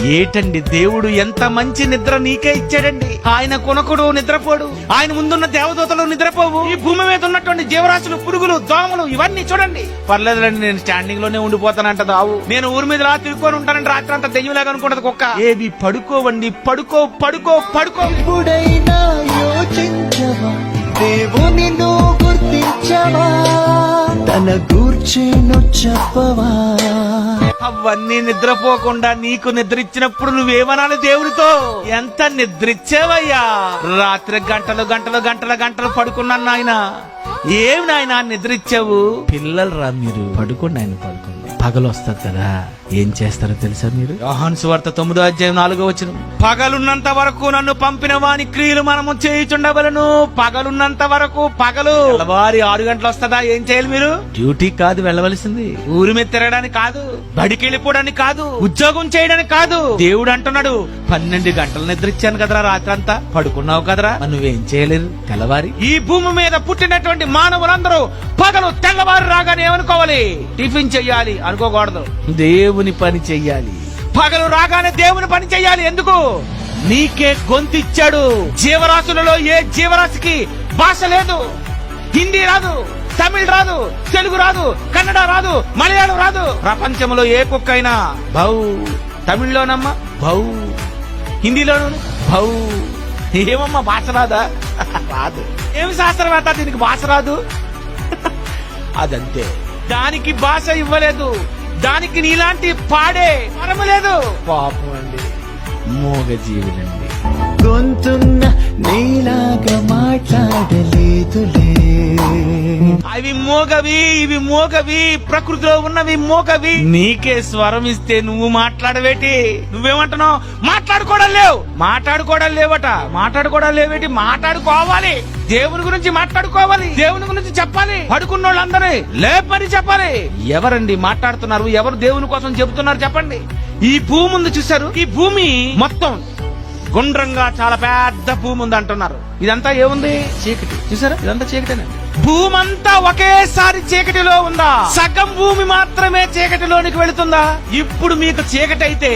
ఏటండి దేవుడు ఎంత మంచి నిద్ర నీకే ఇచ్చాడండి? ఆయన కొనకుడు నిద్రపోడు. ఆయన ముందున్న దేవదూతలు నిద్రపోవు. ఈ భూమి మీద ఉన్నటువంటి జీవరాశులు పురుగులు దోమలు ఇవన్నీ చూడండి. పర్లేదులేండి నేను స్టాండింగ్లోనే ఉండిపోతానంటది ఆవు నేను ఊరి మీద రా తిరుక్కొని ఉంటానండి రాత్రి అంతా దెయ్యంలాగా అనుకుంటది కుక్క. ఏవి పడుకోవండి పడుకో పడుకో పడుకో. ఎప్పుడైనా యోచించవా? దేవుని నువ్వు తన గూర్చేను చెప్పవా? అవన్నీ నిద్రపోకుండా నీకు నిద్ర ఇచ్చినప్పుడు నువ్వేమనాలి దేవుడితో ఎంత నిద్రిచ్చావయ్యా? రాత్రి గంటలు గంటలు గంటల గంటలు పడుకున్నాను నాయన. ఏమి నాయన నిద్రిచ్చావు? పిల్లలు రా మీరు. పడుకోండి ఆయన పడుకోండి. పగలు వస్తుంది కదా ఏం చేస్తారో తెలుసా మీరు? యోహాను సువార్త తొమ్మిదో అధ్యాయం నాలుగో వచ్చిన పగలున్నంత వరకు నన్ను పంపిన వాని క్రియలు మనము చేయుచుండవలను. పగలున్నంత వరకు పగలు. తెల్లవారి ఆరు గంటలు వస్తుందా ఏం చేయాలి మీరు? డ్యూటీ కాదు వెళ్ళవలసింది. ఊరి మీద తిరగడానికి కాదు బడికి వెళ్ళిపోవడానికి కాదు ఉద్యోగం చేయడానికి కాదు. దేవుడు అంటున్నాడు పన్నెండు గంటలు నిద్ర ఇచ్చాను కదరా రాత్రంతా? పడుకున్నావు కదరా? నువ్వేం చేయలేరు తెల్లవారి? ఈ భూమి మీద పుట్టినటువంటి మానవులందరూ పగలు తెల్లవారు రాగానే ఏమనుకోవాలి? టిఫిన్ చెయ్యాలి అనుకోకూడదు. దేవుని పని చెయ్యాలి. పగలు రాగానే దేవుని పని చెయ్యాలి. ఎందుకు? నీకే గొంతిచ్చాడు. జీవరాశులలో ఏ జీవరాశికి భాష లేదు. హిందీ రాదు తమిళ్ రాదు తెలుగు రాదు కన్నడ రాదు మలయాళం రాదు. ప్రపంచంలో ఏ కుక్క అయినా భౌ. తమిళ్ళోనమ్మా? భౌ. హిందీలోను? భౌ. ఏమమ్మా భాష రాదా? రాదు. ఏమి శాస్త్రవేత్త దీనికి భాష రాదు? అదంతే. దానికి భాష ఇవ్వలేదు. దానికి నీలాంటి పాడే పరము లేదు. పాపం అండి. మోగ జీవులండి గొంతున్న నీలాగా మాట్లాడలేదులే. అవి మోగవి ఇవి మోగవి ప్రకృతిలో ఉన్నవి మోగవి. నీకే స్వరం ఇస్తే నువ్వు మాట్లాడవేటి? నువ్వేమంటున్నావు? మాట్లాడుకోవడం లేవు. మాట్లాడుకోవడం లేవట. మాట్లాడుకోవడం లేవేటి? మాట్లాడుకోవాలి. దేవుని గురించి మాట్లాడుకోవాలి. దేవుని గురించి చెప్పాలి. పడుకున్న వాళ్ళందరూ లేపని చెప్పాలి. ఎవరండి మాట్లాడుతున్నారు? ఎవరు దేవుని కోసం చెబుతున్నారు? చెప్పండి. ఈ భూమి ఉంది చూసారు ఈ భూమి మొత్తం గుండ్రంగా చాలా పెద్ద భూమి ఉంది అంటున్నారు ఇదంతా ఏముంది? చీకటి. చూసారా? ఇదంతా చీకటేనండి భూమంతా ఒకేసారి చీకటిలో ఉందా? సగం భూమి మాత్రమే చీకటిలోనికి వెళుతుందా? ఇప్పుడు మీకు చీకటి అయితే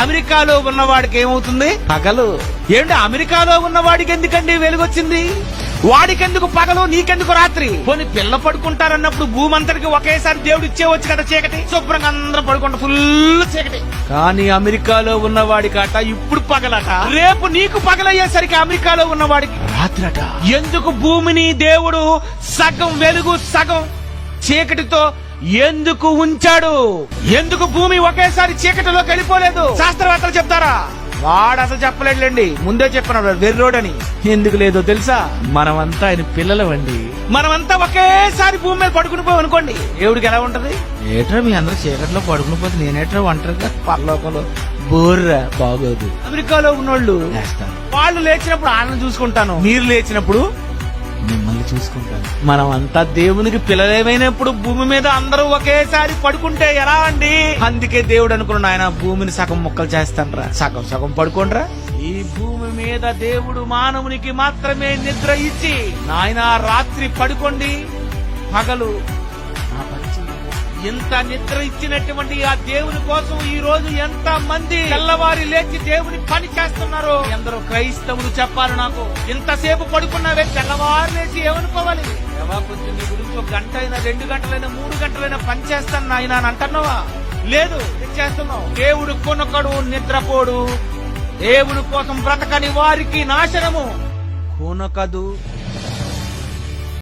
అమెరికాలో ఉన్నవాడికి ఏమవుతుంది? పగలు. ఏంటి అమెరికాలో ఉన్నవాడికి ఎందుకండి వెలుగొచ్చింది? వాడికెందుకు పగలు నీకెందుకు రాత్రి? పోనీ పిల్ల పడుకుంటారన్నప్పుడు భూమంతరికి ఒకేసారి దేవుడు ఇచ్చేవచ్చు కదా చీకటి? శుభ్రంగా అందరం పడుకుంటా ఫుల్ చీకటి. కానీ అమెరికాలో ఉన్నవాడికట ఇప్పుడు పగలట. రేపు నీకు పగలయ్యేసరికి అమెరికాలో ఉన్నవాడికి రాత్రట. ఎందుకు భూమిని దేవుడు సగం వెలుగు సగం చీకటితో ఎందుకు ఉంచాడు? ఎందుకు భూమి ఒకేసారి చీకటిలోకి వెళ్ళిపోలేదు? శాస్త్రవేత్తలు చెప్తారా? వాడు అసలు చెప్పలేడులేండి. ముందే చెప్పినాడు వెర్రోడని. ఎందుకు లేదో తెలుసా? మనమంతా ఆయన పిల్లలవండి మనమంతా ఒకేసారి భూమి మీద పడుకుని పోయి అనుకోండి. దేవుడికి ఎలా ఉంటది? ఏట్రా మీ అందరూ చీకట్లో పడుకుని పోతే నేనేట్రా ఒంటరిగా? పరలోకంలో బోర్రా బాగోదు. అమెరికాలో ఉన్నోళ్ళు వాళ్ళు లేచినప్పుడు ఆనందం చూసుకుంటాను. మీరు లేచినప్పుడు మిమ్మల్ని చూసుకుంటాను మనం అంతా దేవునికి పిల్లలేమైనప్పుడు భూమి మీద అందరూ ఒకేసారి పడుకుంటే ఎలా అండి అందుకే దేవుడు అనుకున్నాడు ఆయన భూమిని సగం ముక్కలు చేస్తానరా సగం సగం పడుకోండ్రా ఈ భూమి మీద దేవుడు మానవునికి మాత్రమే నిద్ర ఇచ్చి నాయన రాత్రి పడుకోండి పగలు. ఇంత నిద్ర ఇచ్చినటువంటి ఆ దేవుని కోసం ఈ రోజు ఎంత మంది తెల్లవారి లేచి దేవుని పని చేస్తున్నారు? ఎందరో క్రైస్తవులు చెప్పారు నాకు ఇంతసేపు పడుకున్నావే తెల్లవారు లేచి ఏమనుకోవాలి? కొంచెం నీ గురించి ఒక గంట అయినా రెండు గంటలైనా మూడు గంటలైనా పని చేస్తాను నాయన అని అంటున్నావా? లేదు చేస్తున్నావు? దేవుడు కొనకడు నిద్రపోడు. దేవుని కోసం బ్రతకని వారికి నాశనము. కొనకదు.